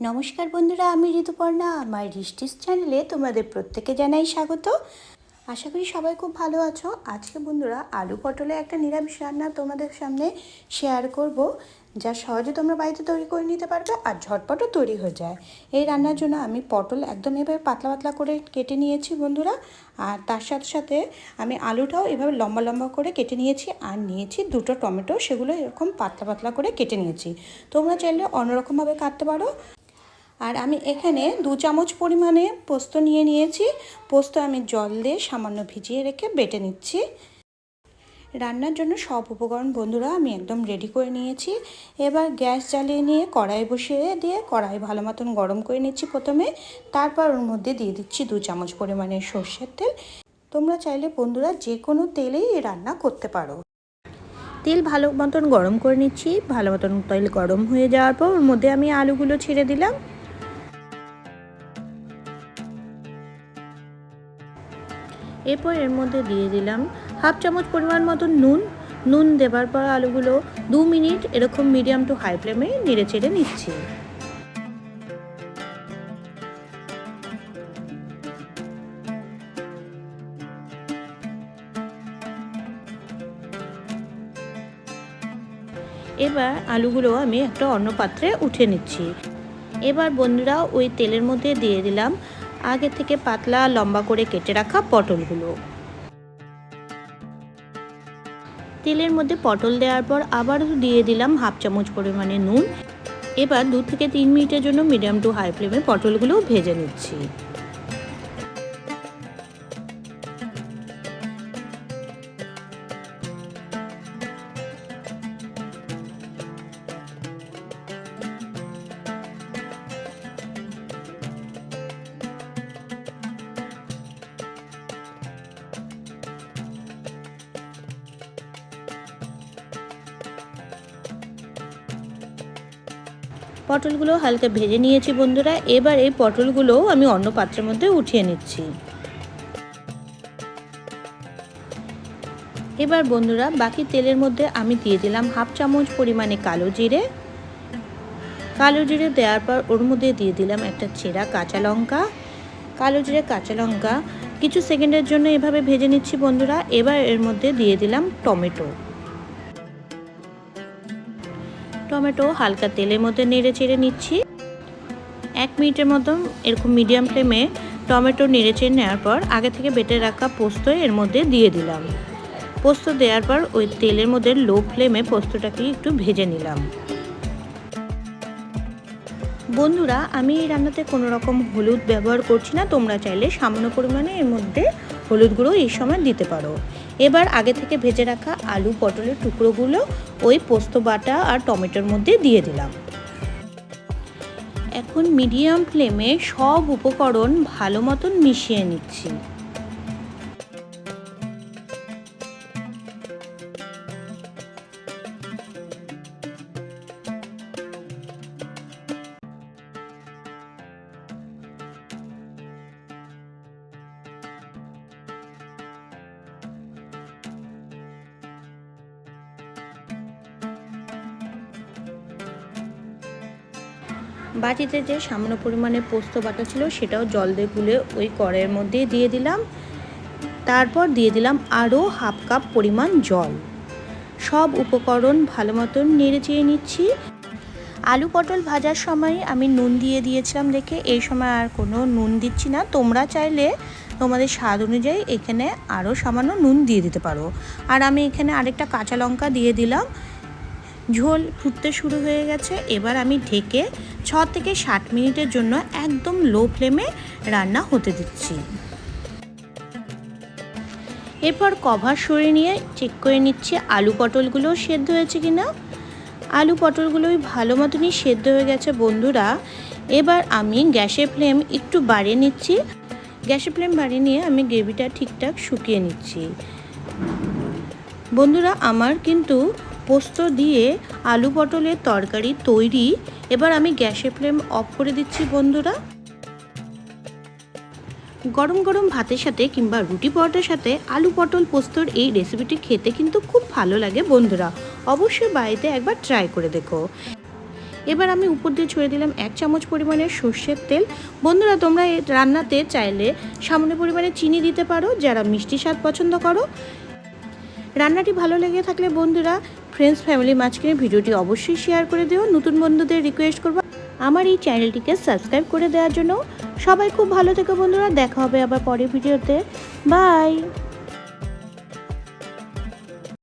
নমস্কার বন্ধুরা, আমি ঋতুপর্ণা। আমার রিস্টিস চ্যানেলে তোমাদের প্রত্যেকে জানাই স্বাগত। আশা করি সবাই খুব ভালো আছো। আজকে বন্ধুরা, আলু পটলে একটা নিরামিষ রান্না তোমাদের সামনে শেয়ার করব, যা সহজে তোমরা বাড়িতে তৈরি করে নিতে পারবে আর ঝটপটও তৈরি হয়ে যায়। এই রান্নার জন্য আমি পটল একদম এভাবে পাতলা পাতলা করে কেটে নিয়েছি বন্ধুরা, আর তার সাথে সাথে আমি আলুটাও এভাবে লম্বা লম্বা করে কেটে নিয়েছি, আর নিয়েছি দুটো টমেটো, সেগুলো এরকম পাতলা পাতলা করে কেটে নিয়েছি। তোমরা চাইলে অন্যরকমভাবে কাটতে পারো আর আমি এখানে দু চামচ পরিমাণে পোস্ত নিয়ে নিয়েছি। পোস্ত আমি জল দিয়ে সামান্য ভিজিয়ে রেখে বেটে নিচ্ছি। রান্নার জন্য সব উপকরণ বন্ধুরা আমি একদম রেডি করে নিয়েছি। এবার গ্যাস জ্বালিয়ে নিয়ে কড়াই বসিয়ে দিয়ে কড়াই ভালো মতন গরম করে নিচ্ছি প্রথমে। তারপর ওর মধ্যে দিয়ে দিচ্ছি দু চামচ পরিমাণে সর্ষের তেল। তোমরা চাইলে বন্ধুরা যে কোনো তেলেই রান্না করতে পারো। তেল ভালো মতন গরম করে নিচ্ছি। ভালো মতন তেল গরম হয়ে যাওয়ার পর ওর মধ্যে আমি আলুগুলো ছেড়ে দিলাম। এরপর এর মধ্যে দিয়ে দিলাম হাফ চামচ পরিমাণ মতো নুন। নুন দেবার পর আলুগুলো দু মিনিট এরকম মিডিয়াম টু হাই ফ্লেমে নেড়ে চেড়ে নিচ্ছি। এবার আলুগুলো আমি একটা অন্য পাত্রে উঠে নিচ্ছি। এবার বন্ধুরা ওই তেলের মধ্যে দিয়ে দিলাম আগে থেকে পাতলা লম্বা করে কেটে রাখা পটলগুলো। তেলের মধ্যে পটল দেওয়ার পর আবার দিয়ে দিলাম হাফ চামচ পরিমাণে নুন। এবার দু থেকে তিন মিনিটের জন্য মিডিয়াম টু হাই ফ্লেমে পটলগুলো ভেজে নিচ্ছি। পটলগুলো হালকা ভেজে নিয়েছি বন্ধুরা। এবার এই পটলগুলোও আমি অন্য পাত্রের মধ্যে উঠিয়ে নিচ্ছি। এবার বন্ধুরা, বাকি তেলের মধ্যে আমি দিয়ে দিলাম হাফ চামচ পরিমাণে কালো জিরে। কালো জিরে দেওয়ার পর ওর মধ্যে দিয়ে দিলাম একটা চেরা কাঁচা লঙ্কা। কালো জিরে, কাঁচা লঙ্কা, কিছু সেকেন্ডের জন্য এভাবে ভেজে নিচ্ছি বন্ধুরা। এবার এর মধ্যে দিয়ে দিলাম টমেটো। টমেটো হালকা তেলের মধ্যে নেড়ে চেড়ে নিচ্ছি। এক মিনিটের মতো এরকম মিডিয়াম ফ্লেমে টমেটো নেড়ে চেড়ে নেওয়ার পর আগে থেকে বেটে রাখা পোস্ত এর মধ্যে দিয়ে দিলাম। পোস্ত দেওয়ার পর ওই তেলের মধ্যে লো ফ্লেমে পোস্তটাকে একটু ভেজে নিলাম। বন্ধুরা, আমি এই রান্নাতে কোনো রকম হলুদ ব্যবহার করছি না। তোমরা চাইলে সামান্য পরিমাণে এর মধ্যে হলুদ গুঁড়ো এই সময় দিতে পারো। এবার আগে থেকে ভেজে রাখা আলু পটলের টুকরোগুলো ওই পোস্ত বাটা আর টমেটোর মধ্যে দিয়ে দিলাম। এখন মিডিয়াম ফ্লেমে সব উপকরণ ভালো মতন মিশিয়ে নিচ্ছি। বাটিতে যে সামান্য পরিমাণে পোস্ত বাটা ছিল সেটাও জল দিয়ে গুলে ওই কড়াইয়ের মধ্যে দিয়ে দিলাম। তারপর দিয়ে দিলাম আরও হাফ কাপ পরিমাণ জল। সব উপকরণ ভালো মতন নেড়ে চেয়ে নিচ্ছি। আলু পটল ভাজার সময় আমি নুন দিয়ে দিয়েছিলাম দেখে এই সময় আর কোনো নুন দিচ্ছি না। তোমরা চাইলে তোমাদের স্বাদ অনুযায়ী এখানে আরও সামান্য নুন দিয়ে দিতে পারো। আর আমি এখানে আরেকটা কাঁচা লঙ্কা দিয়ে দিলাম। ঝোল ফুটতে শুরু হয়ে গেছে। এবার আমি ঢেকে ছ থেকে ষাট মিনিটের জন্য একদম লো ফ্লেমে রান্না হতে দিচ্ছি। এরপর কভার সরিয়ে নিয়ে চেক করে নিচ্ছি আলু পটলগুলো সেদ্ধ হয়েছে কি না আলু পটলগুলোই ভালো মতনই সেদ্ধ হয়ে গেছে বন্ধুরা। এবার আমি গ্যাসের ফ্লেম একটু বাড়িয়ে নিচ্ছি। গ্যাসের ফ্লেম বাড়িয়ে নিয়ে আমি গ্রেভিটা ঠিকঠাক শুকিয়ে নিচ্ছি। বন্ধুরা, আমার কিন্তু পোস্ত দিয়ে আলু পটলের তরকারি তৈরি। এবার আমি গ্যাসের ফ্লেম অফ করে দিচ্ছি বন্ধুরা। গরম গরম ভাতের সাথে কিংবা রুটি পরোটার সাথে আলু পটল পোস্তর এই রেসিপিটি খেতে কিন্তু খুব ভালো লাগে বন্ধুরা। অবশ্যই বাড়িতে একবার ট্রাই করে দেখো। এবার আমি উপর দিয়ে ছড়িয়ে দিলাম এক চামচ পরিমাণের সর্ষের তেল। বন্ধুরা, তোমরা রান্নাতে চাইলে সামান্য পরিমাণে চিনি দিতে পারো, যারা মিষ্টি স্বাদ পছন্দ করো। রান্নাটি ভালো লেগে থাকলে বন্ধুরা ফ্রেন্ডস ফ্যামিলি মাঝখানে ভিডিওটি অবশ্যই শেয়ার করে দিও। নতুন বন্ধুদের রিকোয়েস্ট করব আমার এই চ্যানেলটিকে সাবস্ক্রাইব করে দেওয়ার জন্য। সবাই খুব ভালো থেকো বন্ধুরা, দেখা হবে আবার পরের ভিডিওতে। বাই